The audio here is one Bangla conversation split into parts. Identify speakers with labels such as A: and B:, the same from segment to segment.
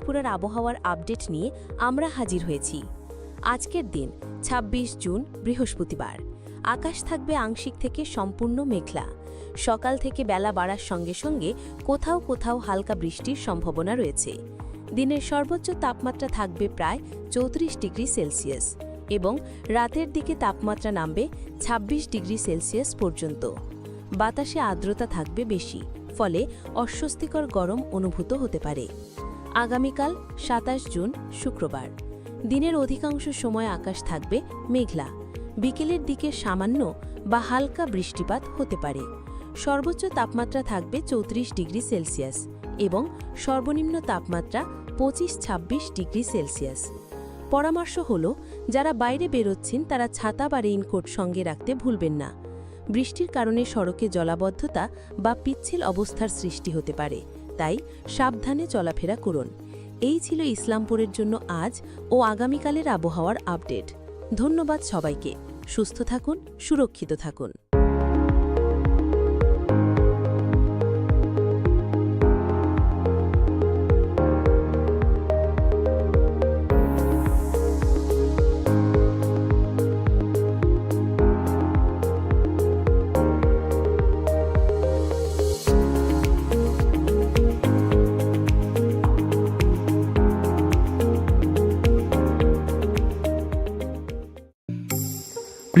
A: দিনাজপুরের আবহাওয়ার আপডেট নিয়ে আমরা হাজির হয়েছি। আজকের দিন ২৬ জুন, বৃহস্পতিবার। আকাশ থাকবে আংশিক থেকে সম্পূর্ণ মেঘলা। সকাল থেকে বেলা বাড়ার সঙ্গে সঙ্গে কোথাও কোথাও হালকা বৃষ্টির সম্ভাবনা রয়েছে। দিনের সর্বোচ্চ তাপমাত্রা থাকবে প্রায় চৌত্রিশ ডিগ্রি সেলসিয়াস এবং রাতের দিকে তাপমাত্রা নামবে ২৬ ডিগ্রি সেলসিয়াস পর্যন্ত। বাতাসে আর্দ্রতা থাকবে বেশি, ফলে অস্বস্তিকর গরম অনুভূত হতে পারে। আগামীকাল সাতাশ জুন, শুক্রবার। দিনের অধিকাংশ সময় আকাশ থাকবে মেঘলা। বিকেলের দিকে সামান্য বা হালকা বৃষ্টিপাত হতে পারে। সর্বোচ্চ তাপমাত্রা থাকবে চৌত্রিশ ডিগ্রি সেলসিয়াস এবং সর্বনিম্ন তাপমাত্রা পঁচিশ ছাব্বিশ ডিগ্রি সেলসিয়াস। পরামর্শ হল, যারা বাইরে বেরোচ্ছেন তারা ছাতা বা রেইনকোট সঙ্গে রাখতে ভুলবেন না। বৃষ্টির কারণে সড়কে জলাবদ্ধতা বা পিচ্ছিল অবস্থার সৃষ্টি হতে পারে। তাই সাবধানে চলাফেরা করুন। এই ছিল ইসলামপুরের জন্য আজ ও আগামীকালের আবহাওয়ার আপডেট। ধন্যবাদ সবাইকে। সুস্থ থাকুন, সুরক্ষিত থাকুন।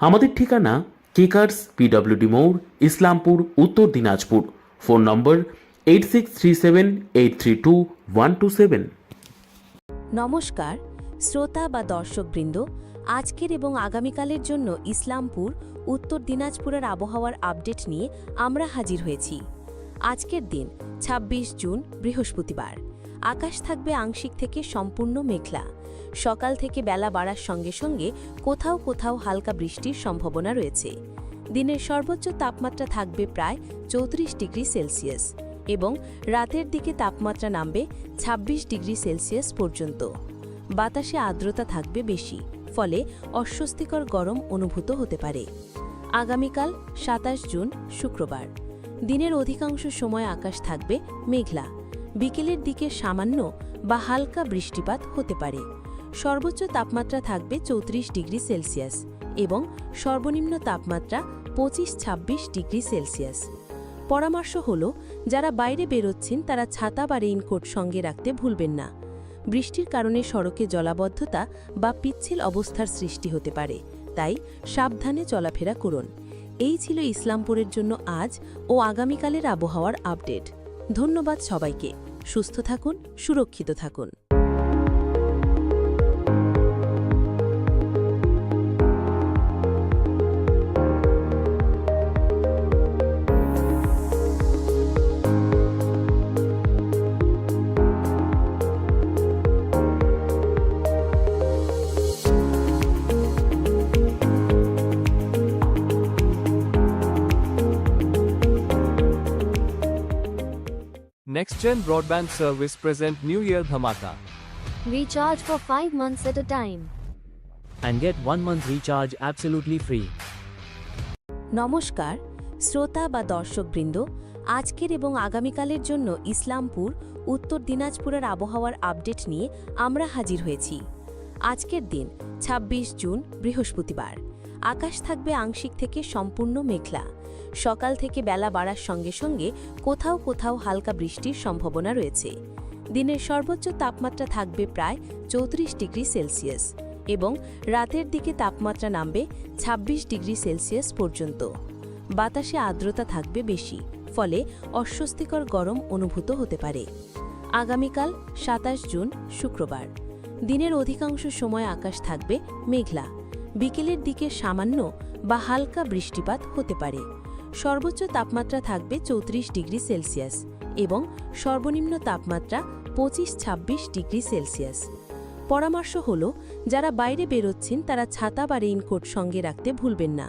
B: আমাদের ঠিকানা কেকার্স পিডব্লিউডি মোড় Islampur Uttar Dinajpur. Phone number eight six three seven eight three two one two seven
A: নমস্কার, শ্রোতা বা দর্শকবৃন্দ, আজকের এবং আগামীকালের জন্য ইসলামপুর, উত্তর দিনাজপুরের আবহাওয়ার আপডেট নিয়ে আমরা হাজির হয়েছি। আজকের দিন ২৬ জুন, বৃহস্পতিবার। আকাশ থাকবে আংশিক থেকে সম্পূর্ণ মেঘলা। সকাল থেকে বেলা বাড়ার সঙ্গে সঙ্গে কোথাও কোথাও হালকা বৃষ্টির সম্ভাবনা রয়েছে। দিনের সর্বোচ্চ তাপমাত্রা থাকবে প্রায় চৌত্রিশ ডিগ্রি সেলসিয়াস এবং রাতের দিকে তাপমাত্রা নামবে ২৬ ডিগ্রি সেলসিয়াস পর্যন্ত। বাতাসে আর্দ্রতা থাকবে বেশি, ফলে অস্বস্তিকর গরম অনুভূত হতে পারে। আগামীকাল সাতাশ জুন, শুক্রবার। দিনের অধিকাংশ সময় আকাশ থাকবে মেঘলা। বিকেলের দিকে সামান্য বা হালকা বৃষ্টিপাত হতে পারে। সর্বোচ্চ তাপমাত্রা থাকবে চৌত্রিশ ডিগ্রি সেলসিয়াস এবং সর্বনিম্ন তাপমাত্রা পঁচিশ ছাব্বিশ ডিগ্রি সেলসিয়াস। পরামর্শ হল, যারা বাইরে বেরোচ্ছেন তারা ছাতা বা রেইনকোট সঙ্গে রাখতে ভুলবেন না। বৃষ্টির কারণে সড়কে জলাবদ্ধতা বা পিচ্ছিল অবস্থার সৃষ্টি হতে পারে, তাই সাবধানে চলাফেরা করুন। এই ছিল ইসলামপুরের জন্য আজ ও আগামীকালের আবহাওয়ার আপডেট। ধন্যবাদ সবাইকে। সুস্থ থাকুন সুরক্ষিত থাকুন।
C: Next Gen Broadband Service present New Year Dhamaka.
D: Recharge for 5 months at a time.
E: and get 1 month recharge absolutely free.
A: নমস্কার শ্রোতা বা দর্শকবৃন্দ আজকের এবং আগামীকালের জন্য ইসলামপুর উত্তর দিনাজপুরের আবহাওয়ার আপডেট নিয়ে আমরা হাজির হয়েছি আজকের দিন ২৬ জুন বৃহস্পতিবার আকাশ থাকবে আংশিক থেকে সম্পূর্ণ মেঘলা। সকাল থেকে বেলা বাড়ার সঙ্গে সঙ্গে কোথাও কোথাও হালকা বৃষ্টির সম্ভাবনা রয়েছে। দিনের সর্বোচ্চ তাপমাত্রা থাকবে প্রায় চৌত্রিশ ডিগ্রি সেলসিয়াস এবং রাতের দিকে তাপমাত্রা নামবে ২৬ ডিগ্রি সেলসিয়াস পর্যন্ত। বাতাসে আর্দ্রতা থাকবে বেশি, ফলে অস্বস্তিকর গরম অনুভূত হতে পারে। আগামীকাল সাতাশ জুন, শুক্রবার। দিনের অধিকাংশ সময় আকাশ থাকবে মেঘলা বিকেলের দিকে সামান্য বা হালকা বৃষ্টিপাত হতে পারে। সর্বোচ্চ তাপমাত্রা থাকবে চৌত্রিশ ডিগ্রি সেলসিয়াস এবং সর্বনিম্ন তাপমাত্রা পঁচিশ ছাব্বিশ ডিগ্রি সেলসিয়াস। পরামর্শ হল, যারা বাইরে বেরোচ্ছেন তারা ছাতা বা রেইনকোট সঙ্গে রাখতে ভুলবেন না।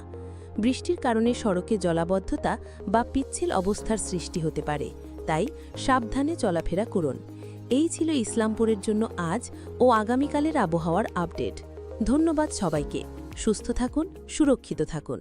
A: বৃষ্টির কারণে সড়কে জলাবদ্ধতা বা পিচ্ছিল অবস্থার সৃষ্টি হতে পারে, তাই সাবধানে চলাফেরা করুন। এই ছিল ইসলামপুরের জন্য আজ ও আগামীকালের আবহাওয়ার আপডেট। ধন্যবাদ সবাইকে। সুস্থ থাকুন সুরক্ষিত থাকুন।